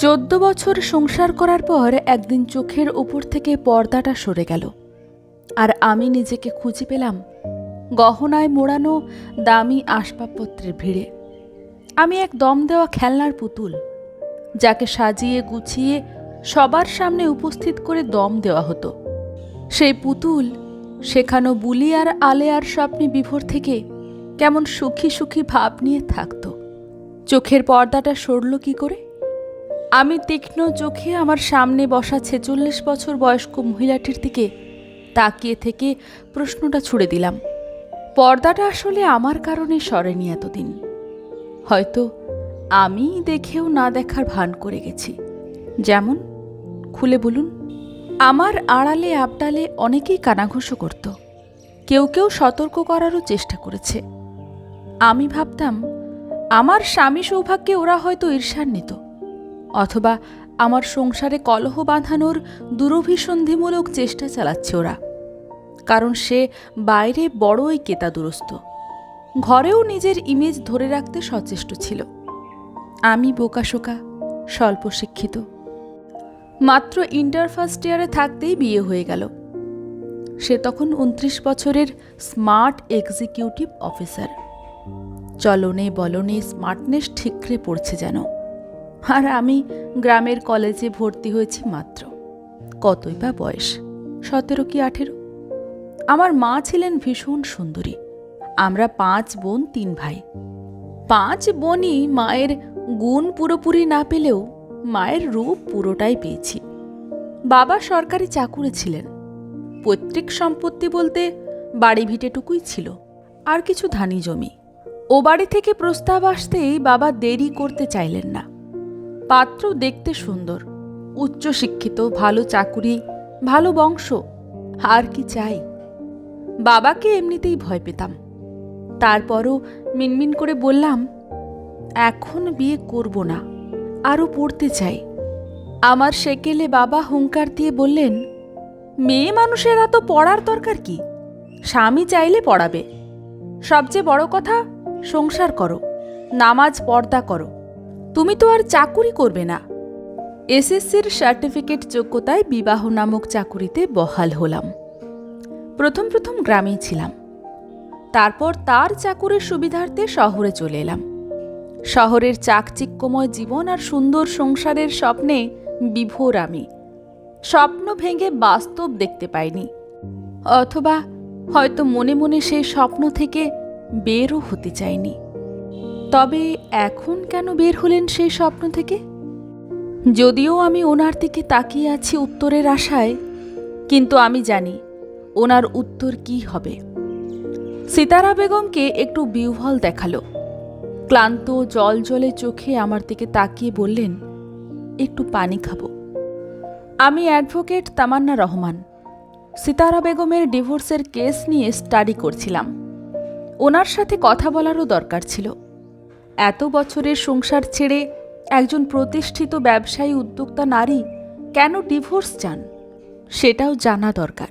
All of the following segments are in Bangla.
চোদ্দ বছর সংসার করার পর একদিন চোখের উপর থেকে পর্দাটা সরে গেল। আর আমি নিজেকে খুঁজে পেলাম গহনায় মোড়ানো দামি আসবাবপত্রের ভিড়ে। আমি এক দম দেওয়া খেলনার পুতুল, যাকে সাজিয়ে গুছিয়ে সবার সামনে উপস্থিত করে দম দেওয়া হতো। সেই পুতুল শেখানো বুলি আর আলেয়ার স্বপ্নে বিভোর থেকে কেমন সুখী সুখী ভাব নিয়ে থাকতো। চোখের পর্দাটা সরল কি করে? আমি তীক্ষ্ণ চোখে আমার সামনে বসা ছেচল্লিশ বছর বয়স্ক মহিলাটির দিকে তাকিয়ে থেকে প্রশ্নটা ছুড়ে দিলাম। পর্দাটা আসলে আমার কারণে সরেনি এতদিন। হয়তো আমি দেখেও না দেখার ভান করে গেছি। যেমন, খুলে বলুন। আমার আড়ালে আবডালে অনেকেই কানাঘুষো করত। কেউ কেউ সতর্ক করারও চেষ্টা করেছে। আমি ভাবতাম, আমার স্বামী সৌভাগ্যে ওরা হয়তো ঈর্ষান্বিত। অথবা আমার সংসারে কলহ বাঁধানোর দুরভিসন্ধিমূলক চেষ্টা চালাচ্ছে ওরা। কারণ সে বাইরে বড়ই কেতাদুরস্ত ঘরেও নিজের ইমেজ ধরে রাখতে সচেষ্ট ছিল। আমি বোকাশোকা স্বল্প শিক্ষিত। মাত্র ইন্টার ফার্স্ট ইয়ারে থাকতেই বিয়ে হয়ে গেল। সে তখন উনত্রিশ বছরের স্মার্ট এক্সিকিউটিভ অফিসার চলনে বলনে স্মার্টনেস ঠিকরে পড়ছে যেন। আর আমি গ্রামের কলেজে ভর্তি হয়েছি মাত্র। কতই বা বয়স? সতেরো কি আঠেরো? আমার মা ছিলেন ভীষণ সুন্দরী। আমরা পাঁচ বোন, তিন ভাই। পাঁচ বোনই মায়ের গুণ পুরোপুরি না পেলেও মায়ের রূপ পুরোটাই পেয়েছি। বাবা সরকারি চাকুরে ছিলেন। পৈতৃক সম্পত্তি বলতে বাড়ি ভিটেটুকুই ছিল, আর কিছু ধানি জমি। ও বাড়ি থেকে প্রস্তাব আসতেই বাবা দেরি করতে চাইলেন না। পাত্র দেখতে সুন্দর, উচ্চশিক্ষিত, ভালো চাকুরি, ভালো বংশ, আর কি চাই? বাবাকে এমনিতেই ভয় পেতাম। তারপরও মিনমিন করে বললাম, এখন বিয়ে করব না, আরও পড়তে চাই। আমার সেকেলে বাবা হুঙ্কার দিয়ে বললেন, মেয়ে মানুষেরা তো পড়ার দরকার কি? স্বামী চাইলে পড়াবে। সবচেয়ে বড় কথা, সংসার করো, নামাজ পর্দা করো। তুমি তো আর চাকুরি করবে না। এসএসসির সার্টিফিকেট যোগ্যতায় বিবাহ নামক চাকুরিতে বহাল হলাম। প্রথম প্রথম গ্রামেই ছিলাম। তারপর তার চাকুরির সুবিধার্থে শহরে চলে এলাম। শহরের চাকচিক্যময় জীবন আর সুন্দর সংসারের স্বপ্নে বিভোর আমি। স্বপ্ন ভেঙে বাস্তব দেখতে পাইনি। অথবা হয়তো মনে মনে সেই স্বপ্ন থেকে বেরও হতে চাইনি। তবে এখন কেন বের হলেন সেই স্বপ্ন থেকে? যদিও আমি ওনার দিকে তাকিয়ে আছি উত্তরের আশায়, কিন্তু আমি জানি ওনার উত্তর কি হবে। সিতারা বেগমকে একটু বিহ্বল দেখাল। ক্লান্ত জল জলে চোখে আমার দিকে তাকিয়ে বললেন, একটু পানি খাব। আমি অ্যাডভোকেট তামান্না রহমান, সিতারা বেগমের ডিভোর্সের কেস নিয়ে স্টাডি করছিলাম। ওনার সাথে কথা বলারও দরকার ছিল। এত বছরের সংসার ছেড়ে একজন প্রতিষ্ঠিত ব্যবসায়ী উদ্যোক্তা নারী কেন ডিভোর্স চান? সেটাও জানা দরকার।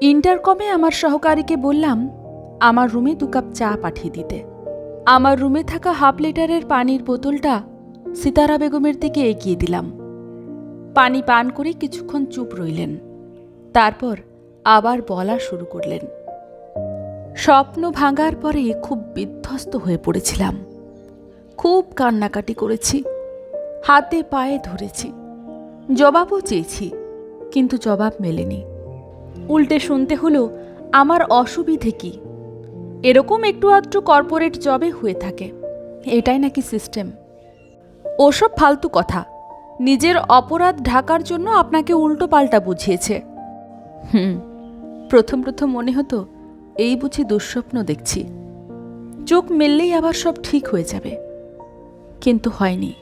ইন্টারকমে আমার সহকারীকে বললাম, আমার রুমে দু কাপ চা পাঠিয়ে দিতে। আমার রুমে থাকা হাফ লিটারের পানির বোতলটা সিতারা বেগমের দিকে এগিয়ে দিলাম। পানি পান করে কিছুক্ষণ চুপ রইলেন। তারপর আবার বলা শুরু করলেন। স্বপ্ন ভাঙার পরে খুব বিধ্বস্ত হয়ে পড়েছিলাম। খুব কান্নাকাটি করেছি। হাতে পায়ে ধরেছি। জবাবও চেয়েছি, কিন্তু জবাব মেলেনি। উল্টে শুনতে হলো, আমার অসুবিধে কি? এরকম একটু আধটু কর্পোরেট জবে হয়ে থাকে। এটাই নাকি সিস্টেম ওসব ফালতু কথা। নিজের অপরাধ ঢাকার জন্য আপনাকে উল্টো পাল্টা বুঝিয়েছে। হুম, প্রথম প্রথম মনে হতো, এই বুঝি দুঃস্বপ্ন দেখছি। চোখ মেললেই আবার সব ঠিক হয়ে যাবে। কিন্তু হয়নি।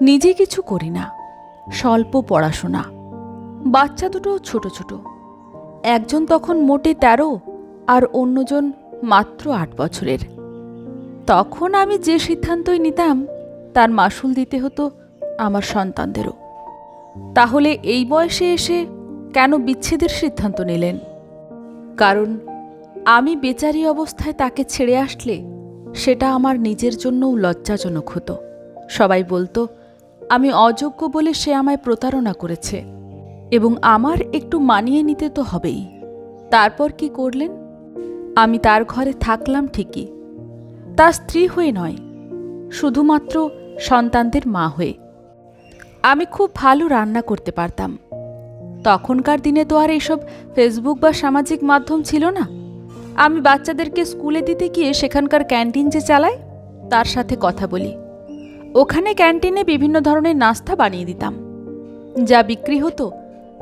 নিজে কিছু করি না, স্বল্প পড়াশোনা। বাচ্চা দুটো ছোট ছোট। একজন তখন মোটে তেরো আর অন্যজন মাত্র আট বছরের। তখন আমি যে সিদ্ধান্তই নিতাম, তার মাসুল দিতে হতো আমার সন্তানদেরও। তাহলে এই বয়সে এসে কেন বিচ্ছেদের সিদ্ধান্ত নিলেন? কারণ আমি বেচারি অবস্থায় তাকে ছেড়ে আসলে সেটা আমার নিজের জন্যও লজ্জাজনক হতো। সবাই বলতো, আমি অযোগ্য বলে সে আমায় প্রতারণা করেছে এবং আমার একটু মানিয়ে নিতে তো হবেই। তারপর কি করলেন? আমি তার ঘরে থাকলাম ঠিকই। তার স্ত্রী হয়ে নয়, শুধুমাত্র সন্তানদের মা হয়ে। আমি খুব ভালো রান্না করতে পারতাম। তখনকার দিনে তো আর এইসব ফেসবুক বা সামাজিক মাধ্যম ছিল না। আমি বাচ্চাদেরকে স্কুলে দিতে গিয়ে সেখানকার ক্যান্টিন যে চালাই, তার সাথে কথা বলি। ওখানে ক্যান্টিনে বিভিন্ন ধরনের নাস্তা বানিয়ে দিতাম। যা বিক্রি হতো,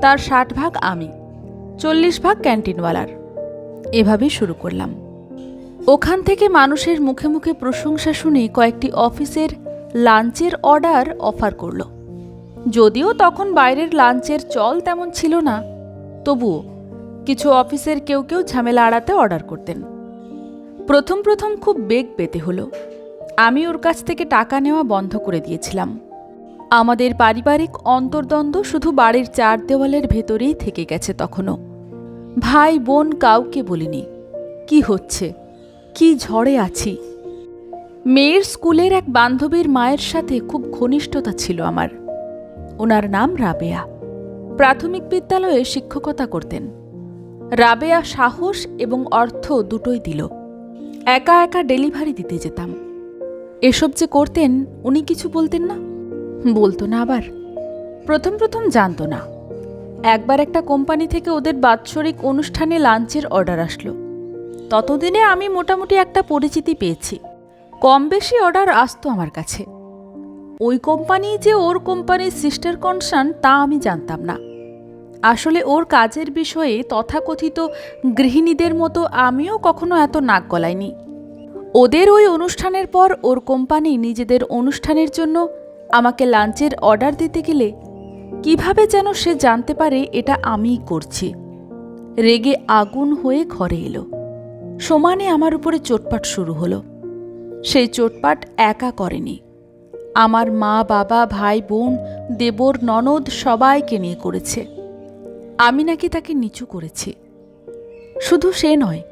তার ষাট ভাগ আমি, চল্লিশ ভাগ ক্যান্টিনওয়ালার। এভাবেই শুরু করলাম। ওখান থেকে মানুষের মুখে মুখে প্রশংসা শুনে কয়েকটি অফিসের লাঞ্চের অর্ডার অফার করল। যদিও তখন বাইরের লাঞ্চের চল তেমন ছিল না, তবুও কিছু অফিসের কেউ কেউ ঝামেলা আড়াতে অর্ডার করতেন। প্রথম প্রথম খুব বেগ পেতে হলো। আমি ওর কাছ থেকে টাকা নেওয়া বন্ধ করে দিয়েছিলাম। আমাদের পারিবারিক অন্তর্দ্বন্দ্ব শুধু বাড়ির চার দেওয়ালের ভেতরেই থেকে গেছে তখনও। ভাই বোন কাউকে বলিনি, কি হচ্ছে? কি ঝড়ে আছি? মেয়ের স্কুলের এক বান্ধবীর মায়ের সাথে খুব ঘনিষ্ঠতা ছিল আমার। ওনার নাম রাবেয়া। প্রাথমিক বিদ্যালয়ে শিক্ষকতা করতেন। রাবেয়া সাহস এবং অর্থ দুটোই দিল। একা একা ডেলিভারি দিতে যেতাম। এসব যে করতেন, উনি কিছু বলতেন না? বলতো না আবার। প্রথম প্রথম জানতো না। একবার একটা কোম্পানি থেকে ওদের বাৎসরিক অনুষ্ঠানে লাঞ্চের অর্ডার আসলো। ততদিনে আমি মোটামুটি একটা পরিচিতি পেয়েছি। কম বেশি অর্ডার আসতো আমার কাছে। ওই কোম্পানি যে ওর কোম্পানির সিস্টার কনসার্ন তা আমি জানতাম না। আসলে ওর কাজের বিষয়ে তথাকথিত গৃহিণীদের মতো আমিও কখনো এত নাক গলাইনি। ওদের ওই অনুষ্ঠানের পর ওর কোম্পানি নিজেদের অনুষ্ঠানের জন্য আমাকে লাঞ্চের অর্ডার দিতে গেলে কীভাবে যেন সে জানতে পারে এটা আমিই করছি। রেগে আগুন হয়ে ঘরে এলো। সমানে আমার উপরে চোটপাট শুরু হলো। সেই চোটপাট একা করেনি। আমার মা, বাবা, ভাই, বোন, দেবর, ননদ সবাইকে নিয়ে করেছে। আমি নাকি তাকে নিচু করেছি। শুধু সে নয়,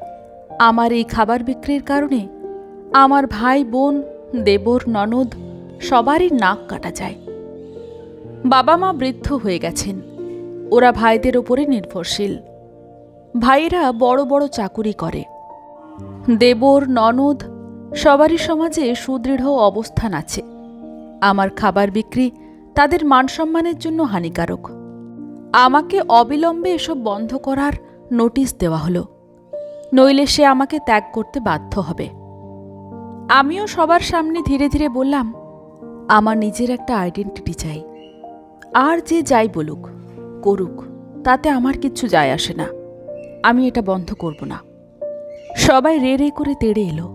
আমার এই খাবার বিক্রির কারণে আমার ভাই, বোন, দেবর, ননদ সবারই নাক কাটা যায়। বাবা মা বৃদ্ধ হয়ে গেছেন। ওরা ভাইদের ওপরে নির্ভরশীল। ভাইয়েরা বড় বড় চাকুরি করে। দেবর, ননদ সবারই সমাজে সুদৃঢ় অবস্থান আছে। আমার খাবার বিক্রি তাদের মানসম্মানের জন্য হানিকারক। আমাকে অবিলম্বে এসব বন্ধ করার নোটিশ দেওয়া হলো। নইলে সে আমাকে ত্যাগ করতে বাধ্য হবে। আমিও সবার সামনে ধীরে ধীরে বললাম, আমার নিজের একটা আইডেন্টিটি চাই। আর যে যাই বলুক, করুক, তাতে আমার কিচ্ছু যায় আসে না। আমি এটা বন্ধ করব না। সবাই রে রে করে তেড়ে এলো।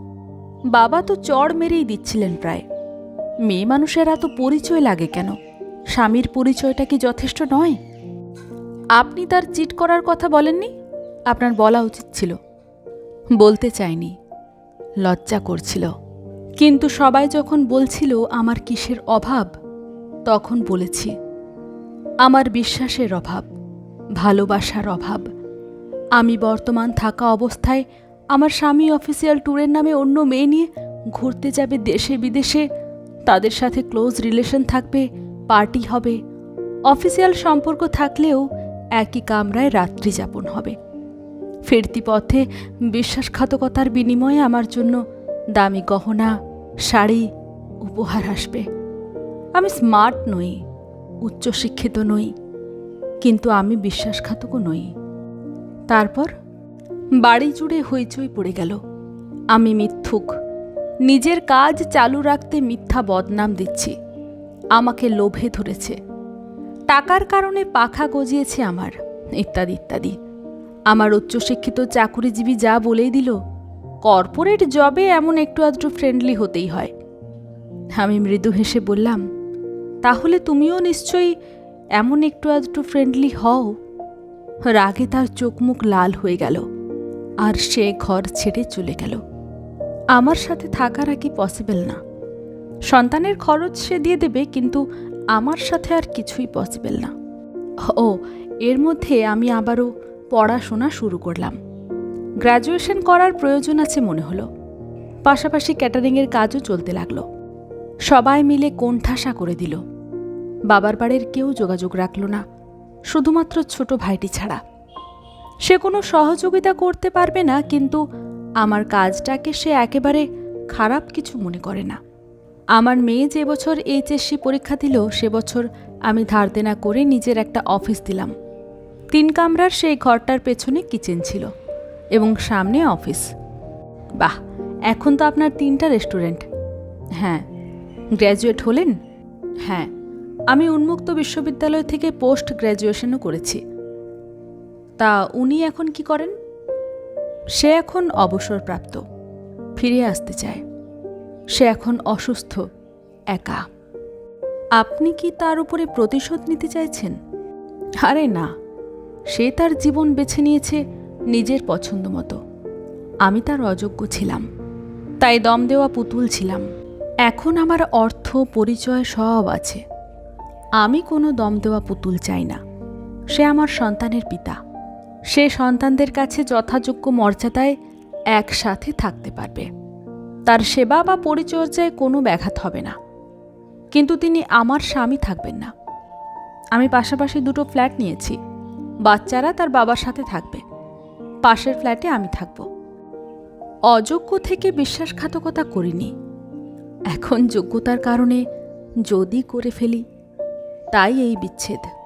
বাবা তো চড় মেরেই দিচ্ছিলেন প্রায়। মেয়ে মানুষের এত পরিচয় লাগে কেন? স্বামীর পরিচয়টা কি যথেষ্ট নয়? আপনি তার চিট করার কথা বলেননি? আপনার বলা উচিত ছিল। বলতে চাইনি। লজ্জা করছিল। কিন্তু সবাই যখন বলছিল আমার কিসের অভাব, তখন বলেছি, আমার বিশ্বাসের অভাব, ভালোবাসার অভাব। আমি বর্তমান থাকা অবস্থায় আমার স্বামী অফিসিয়াল ট্যুরের নামে অন্য মেয়ে নিয়ে ঘুরতে যাবে দেশে বিদেশে। তাদের সাথে ক্লোজ রিলেশন থাকবে, পার্টি হবে। অফিসিয়াল সম্পর্ক থাকলেও একই কামরায় রাত্রি যাপন হবে। ফিরতি পথে বিশ্বাসঘাতকতার বিনিময়ে আমার জন্য দামি গহনা, শাড়ি, উপহার আসবে। আমি স্মার্ট নই, উচ্চশিক্ষিত নই, কিন্তু আমি বিশ্বাসঘাতকও নই। তারপর বাড়ি জুড়ে হইচই পড়ে গেল। আমি মিথ্যুক, নিজের কাজ চালু রাখতে মিথ্যা বদনাম দিচ্ছি। আমাকে লোভে ধরেছে। টাকার কারণে পাখা গজিয়েছে আমার, ইত্যাদি ইত্যাদি। আমার উচ্চশিক্ষিত চাকুরিজীবী যা বলেই দিল, কর্পোরেট জবে এমন একটু আধটু ফ্রেন্ডলি হতেই হয়। আমি মৃদু হেসে বললাম, তাহলে তুমিও নিশ্চয়ই এমন একটু আধটু ফ্রেন্ডলি হও? রাগে তার চোখ মুখ লাল হয়ে গেল, আর সে ঘর ছেড়ে চলে গেল। আমার সাথে থাকার আর কি পসিবল না। সন্তানের খরচ সে দিয়ে দেবে, কিন্তু আমার সাথে আর কিছুই পসিবল না। ও, এর মধ্যে আমি আবারও পড়াশোনা শুরু করলাম। গ্র্যাজুয়েশন করার প্রয়োজন আছে মনে হলো। পাশাপাশি ক্যাটারিংয়ের কাজও চলতে লাগল। সবাই মিলে কোণঠাসা করে দিল। বাবার বাড়ির কেউ যোগাযোগ রাখল না, শুধুমাত্র ছোট ভাইটি ছাড়া। সে কোনো সহযোগিতা করতে পারবে না, কিন্তু আমার কাজটাকে সে একেবারে খারাপ কিছু মনে করে না। আমার মেয়ে যে বছর এইচএসসি পরীক্ষা দিল, সে বছর আমি ধার দেনা করে নিজের একটা অফিস দিলাম। তিন কামরার সেই ঘরটার পেছনে কিচেন ছিল এবং সামনে অফিস বাহ, এখন তো আপনার তিনটা রেস্টুরেন্ট হ্যাঁ গ্র্যাজুয়েট হলেন? হ্যাঁ আমি উন্মুক্ত বিশ্ববিদ্যালয় থেকে পোস্ট গ্র্যাজুয়েশনও করেছি। তা উনি এখন কি করেন? সে এখন অবসরপ্রাপ্ত, ফিরে আসতে চায়। সে এখন অসুস্থ, একা। আপনি কি তার উপরে প্রতিশোধ নিতে চাইছেন? আরে না, সে তার জীবন বেছে নিয়েছে নিজের পছন্দ মতো। আমি তার অযোগ্য ছিলাম, তাই দম দেওয়া পুতুল ছিলাম। এখন আমার অর্থ, পরিচয় সব আছে। আমি কোনো দম দেওয়া পুতুল চাই না। সে আমার সন্তানের পিতা। সে সন্তানদের কাছে যথাযোগ্য মর্যাদায় একসাথে থাকতে পারবে। তার সেবা বা পরিচর্যায় কোনো ব্যাঘাত হবে না। কিন্তু তিনি আমার স্বামী থাকবেন না। আমি পাশাপাশি দুটো ফ্ল্যাট নিয়েছি। বাচ্চারা তার বাবার সাথে থাকবে। পাশের ফ্ল্যাটে আমি থাকব। অযোগ্য থেকে বিশ্বাসঘাতকতা করিনি। এখন যোগ্যতার কারণে যদি করে ফেলি, তাই এই বিচ্ছেদ।